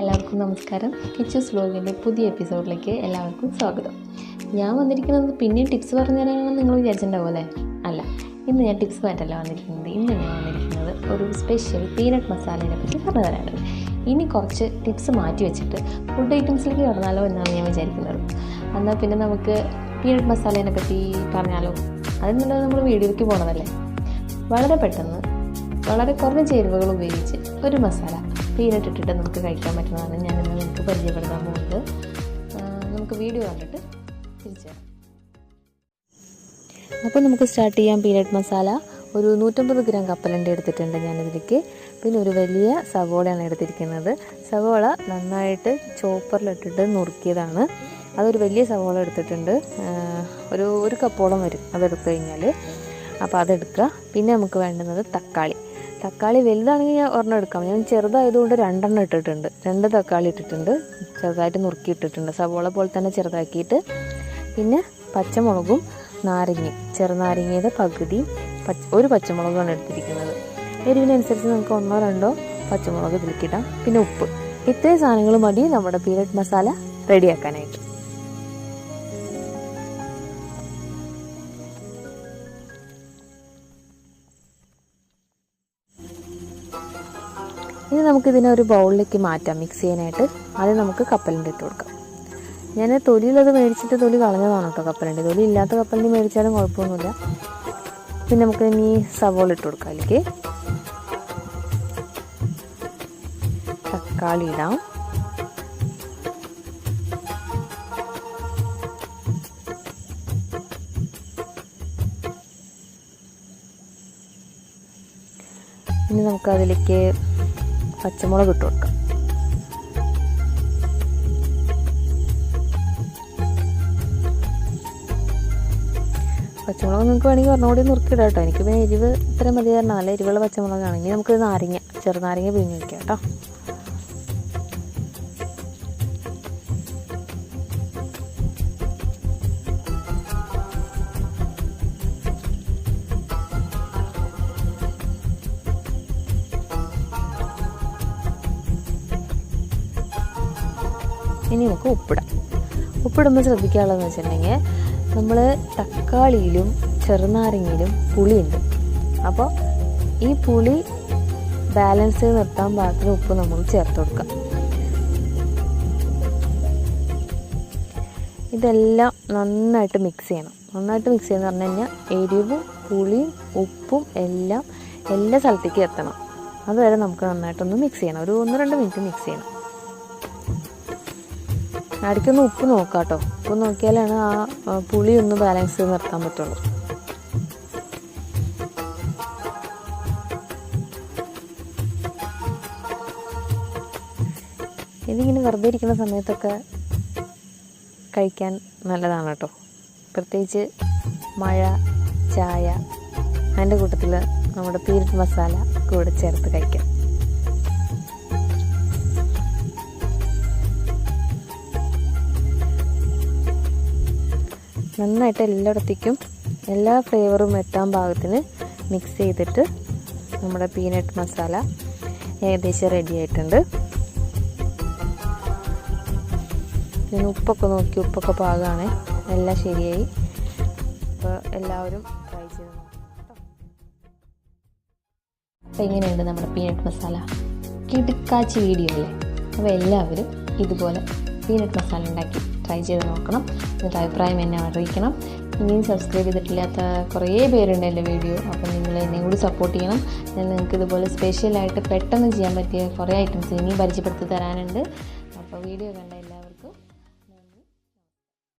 എല്ലാവർക്കും നമസ്കാരം. കിച്ചസ് വ്ലോഗിന്റെ പുതിയ എപ്പിസോഡിലേക്ക് എല്ലാവർക്കും സ്വാഗതം. ഞാൻ വന്നിരിക്കുന്നത് പിന്നെയും ടിപ്സ് പറഞ്ഞു തരാനാണെന്ന് നിങ്ങൾ വിചാരിച്ചിട്ടുണ്ടാവും അല്ലേ അല്ല ഇന്ന് ഞാൻ ടിപ്സ് മാറ്റല്ല വന്നിരിക്കുന്നത്. ഇന്ന് ഞാൻ വന്നിരിക്കുന്നത് ഒരു സ്പെഷ്യൽ പീനട്ട് മസാലേനെ പറ്റി പറഞ്ഞു തരാനാണ്. ഇനി കുറച്ച് ടിപ്സ് മാറ്റി വെച്ചിട്ട് ഫുഡ് ഐറ്റംസിലേക്ക് കടന്നാലോ എന്നാണ് ഞാൻ വിചാരിക്കുന്നത്. എന്നാൽ പിന്നെ നമുക്ക് പീനട്ട് മസാലേനെ പറ്റി പറഞ്ഞാലോ? അതെന്നുള്ളത് നമ്മൾ വീഡിയോയ്ക്ക് പോകണതല്ലേ വളരെ പെട്ടെന്ന് വളരെ കുറഞ്ഞ ചേരുവകൾ ഉപയോഗിച്ച് ഒരു മസാല ഇട്ടിട്ട് നമുക്ക് കഴിക്കാൻ പറ്റുന്നതാണ്. ഞാൻ നിങ്ങൾക്ക് പരിചയപ്പെടുത്താൻ പോകുന്നത്. നമുക്ക് വീഡിയോ കണ്ടിട്ട് തിരിച്ചു അപ്പോൾ നമുക്ക് സ്റ്റാർട്ട് ചെയ്യാം. പീനട്ട് മസാല ഒരു നൂറ്റമ്പത് ഗ്രാം കപ്പലണ്ടി എടുത്തിട്ടുണ്ട് ഞാനിതിലേക്ക്. പിന്നെ ഒരു വലിയ സവോളയാണ് എടുത്തിരിക്കുന്നത്. സവോള നന്നായിട്ട് ചോപ്പറിലിട്ടിട്ട് നുറുക്കിയതാണ്. അതൊരു വലിയ സവോള എടുത്തിട്ടുണ്ട്. ഒരു ഒരു കപ്പോളം വരും അതെടുത്തു കഴിഞ്ഞാൽ അപ്പോൾ അതെടുക്കുക. പിന്നെ നമുക്ക് വേണ്ടുന്നത് തക്കാളി. തക്കാളി വലുതാണെങ്കിൽ ഞാൻ ഒരെണ്ണം എടുക്കാം. ഞാൻ ചെറുതായതുകൊണ്ട് രണ്ടെണ്ണം ഇട്ടിട്ടുണ്ട്. രണ്ട് തക്കാളി ഇട്ടിട്ടുണ്ട്. ചെറുതായിട്ട് നുറുക്കി ഇട്ടിട്ടുണ്ട് സവോള പോലെ തന്നെ ചെറുതാക്കിയിട്ട്. പിന്നെ പച്ചമുളകും നാരങ്ങയും. ചെറുനാരങ്ങയുടെ പകുതി പച്ച ഒരു പച്ചമുളകാണ് എടുത്തിരിക്കുന്നത്. എരിവിനനുസരിച്ച് നമുക്ക് ഒന്നോ രണ്ടോ പച്ചമുളക് ഇതിലേക്ക് ഇടാം. പിന്നെ ഉപ്പ്. ഇത്രയും സാധനങ്ങൾ മതി. നമ്മുടെ പീനട്ട് മസാല റെഡിയാക്കാനായിട്ട്. ഇനി നമുക്കിതിനെ ഒരു ബൗളിലേക്ക് മാറ്റാം മിക്സ് ചെയ്യാനായിട്ട്. ആദ്യം നമുക്ക് കപ്പലിന്റെ ഇട്ട് കൊടുക്കാം. ഞാൻ തൊലിയിലത് മേടിച്ചിട്ട് തൊലി കളഞ്ഞതാണ് കേട്ടോ കപ്പലിന്റെ. തൊലി ഇല്ലാത്ത കപ്പലിന്റെ മേടിച്ചാലും കുഴപ്പമൊന്നുമില്ല. പിന്നെ നമുക്ക് ഇനി സവോള ഇട്ട് കൊടുക്കാം അതിലേക്ക്. തക്കാളി ഇടാം. ഇനി നമുക്ക് അതിലേക്ക് പച്ചമുളക് ഇട്ട് കൊടുക്കാം. പച്ചമുളക് നിങ്ങൾക്ക് വേണമെങ്കിൽ ഒരെണ്ണോടി നുറുക്കിയിടാം കേട്ടോ. എനിക്ക് പിന്നെ എരിവ് ഇത്ര മതി കാരണം നല്ല എരിവുള്ള പച്ചമുളകാണെങ്കിൽ നമുക്ക് നാരങ്ങ ചെറുനാരങ്ങ പിഴിഞ്ഞ് വയ്ക്കാം കേട്ടോ. ഇനി നമുക്ക് ഉപ്പിടാം. ഉപ്പിടുമ്പോൾ ശ്രദ്ധിക്കാനുള്ളതെന്ന് വെച്ചിട്ടുണ്ടെങ്കിൽ നമ്മൾ തക്കാളിയിലും ചെറുനാരങ്ങയിലും പുളിയുണ്ട്. അപ്പോൾ ഈ പുളി ബാലൻസ് ചെയ്ത് നിർത്താൻ പാകത്തിന് ഉപ്പ് നമ്മൾ ചേർത്ത് കൊടുക്കാം ഇതെല്ലാം നന്നായിട്ട് മിക്സ് ചെയ്യണം. നന്നായിട്ട് മിക്സ് ചെയ്യുന്ന പറഞ്ഞു കഴിഞ്ഞാൽ എരിവും പുളിയും ഉപ്പും എല്ലാം എല്ലാ സ്ഥലത്തേക്കും എത്തണം. അതുവരെ നമുക്ക് നന്നായിട്ടൊന്ന് മിക്സ് ചെയ്യണം. ഒരു ഒന്ന് രണ്ട് മിനിറ്റ് മിക്സ് ചെയ്യണം. ഇടയ്ക്കൊന്ന് ഉപ്പ് നോക്കാം കേട്ടോ ഉപ്പ് നോക്കിയാലാണ് ആ പുളി ഒന്ന് ബാലൻസ് ചെയ്ത് നിർത്താൻ പറ്റുള്ളൂ. ഇതിങ്ങനെ വെറുതെ ഇരിക്കുന്ന സമയത്തൊക്കെ കഴിക്കാൻ നല്ലതാണ് കേട്ടോ പ്രത്യേകിച്ച് മഴ ചായ അതിന്റെ കൂട്ടത്തിൽ നമ്മുടെ പീരിറ്റ് മസാല കൂടെ ചേർത്ത് കഴിക്കാം. നന്നായിട്ട് എല്ലായിടത്തേക്കും എല്ലാ ഫ്ലേവറും എത്താൻ ഭാഗത്തിന് മിക്സ് ചെയ്തിട്ട് നമ്മുടെ പീനട്ട് മസാല ഏകദേശം റെഡി ആയിട്ടുണ്ട്. പിന്നെ ഉപ്പൊക്കെ നോക്കി ഉപ്പൊക്കെ പാകമാണ് എല്ലാം ശരിയായി. അപ്പോൾ എല്ലാവരും ട്രൈ ചെയ്ത് അപ്പോൾ ഇങ്ങനെയുണ്ട് നമ്മുടെ പീനട്ട് മസാല കിടുക്കാച്ചി വീഡിയോ അല്ലേ? അപ്പോൾ എല്ലാവരും ഇതുപോലെ പീനട്ട് മസാല ഉണ്ടാക്കി ട്രൈ ചെയ്ത് നോക്കണം. എന്നിട്ട് അഭിപ്രായം എന്നെ അറിയിക്കണം. ഇനിയും സബ്സ്ക്രൈബ് ചെയ്തിട്ടില്ലാത്ത കുറേ പേരുണ്ട് എന്റെ വീഡിയോ. അപ്പോൾ നിങ്ങൾ എന്നെ കൂടി സപ്പോർട്ട് ചെയ്യണം. ഞാൻ നിങ്ങൾക്ക് ഇതുപോലെ സ്പെഷ്യലായിട്ട് പെട്ടെന്ന് ചെയ്യാൻ പറ്റിയ കുറേ ഐറ്റംസ് ഇനിയും പരിചയപ്പെടുത്തി തരാനുണ്ട്. അപ്പോൾ വീഡിയോ കണ്ട എല്ലാവരും